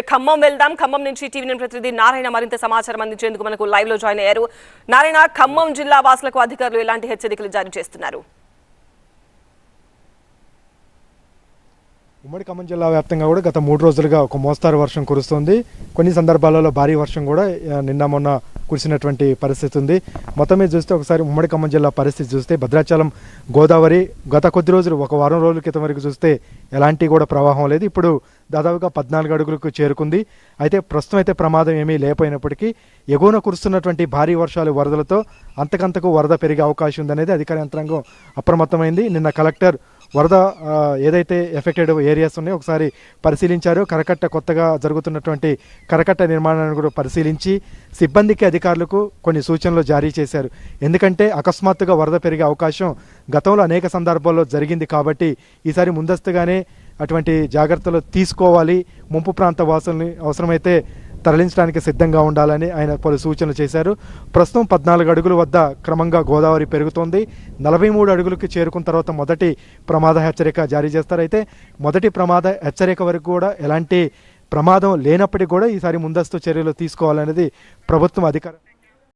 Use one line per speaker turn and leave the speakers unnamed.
ఖమ్మం వెళ్దాం. ఖమ్మం నుంచి TV nine ప్రతినిధి నారాయణ మరింత సమాచారం అందించేందుకు మనకు లైవ్లో జాయిన్ అయ్యారు. నారాయణ ఖమ్మం జిల్లా వాసులకు అధికారులు ఎలాంటి హెచ్చరికలు జారీ చేస్తున్నారు?
ఉమ్మడి ఖమ్మం జిల్లా వ్యాప్తంగా కూడా గత మూడు రోజులుగా ఒక మోస్తారు వర్షం కురుస్తుంది. కొన్ని సందర్భాలలో భారీ వర్షం కూడా నిన్న మొన్న కురిసినటువంటి పరిస్థితి ఉంది. మొత్తం మీద చూస్తే ఒకసారి ఉమ్మడి ఖమ్మం జిల్లా పరిస్థితి చూస్తే భద్రాచలం గోదావరి గత కొద్ది రోజులు ఒక వారం రోజుల క్రితం వరకు చూస్తే ఎలాంటి కూడా ప్రవాహం లేదు. ఇప్పుడు దాదాపుగా పద్నాలుగు అడుగులకు చేరుకుంది. అయితే ప్రస్తుతం అయితే ప్రమాదం ఏమీ లేకపోయినప్పటికీ ఎగువన కురుస్తున్నటువంటి భారీ వర్షాలు వరదలతో అంతకంతకు వరద పెరిగే అవకాశం ఉందనేది అధికార యంత్రాంగం అప్రమత్తమైంది. నిన్న కలెక్టర్ వరద ఏదైతే ఎఫెక్టెడ్ ఏరియాస్ ఉన్నాయో ఒకసారి పరిశీలించారు. కరకట్ట కొత్తగా జరుగుతున్నటువంటి కరకట్ట నిర్మాణాన్ని కూడా పరిశీలించి సిబ్బందికి అధికారులకు కొన్ని సూచనలు జారీ చేశారు. ఎందుకంటే అకస్మాత్తుగా వరద పెరిగే అవకాశం గతంలో అనేక సందర్భాల్లో జరిగింది కాబట్టి ఈసారి ముందస్తుగానే అటువంటి జాగ్రత్తలు తీసుకోవాలి. ముంపు ప్రాంత వాసుల్ని అవసరమైతే తరలించడానికి సిద్ధంగా ఉండాలని ఆయన పలు సూచనలు చేశారు. ప్రస్తుతం పద్నాలుగు అడుగుల వద్ద క్రమంగా గోదావరి పెరుగుతోంది. నలభై మూడు అడుగులకు చేరుకున్న తర్వాత మొదటి ప్రమాద హెచ్చరిక జారీ చేస్తారైతే మొదటి ప్రమాద హెచ్చరిక వరకు కూడా ఎలాంటి ప్రమాదం లేనప్పటికీ కూడా ఈసారి ముందస్తు చర్యలు తీసుకోవాలనేది ప్రభుత్వం అధికారం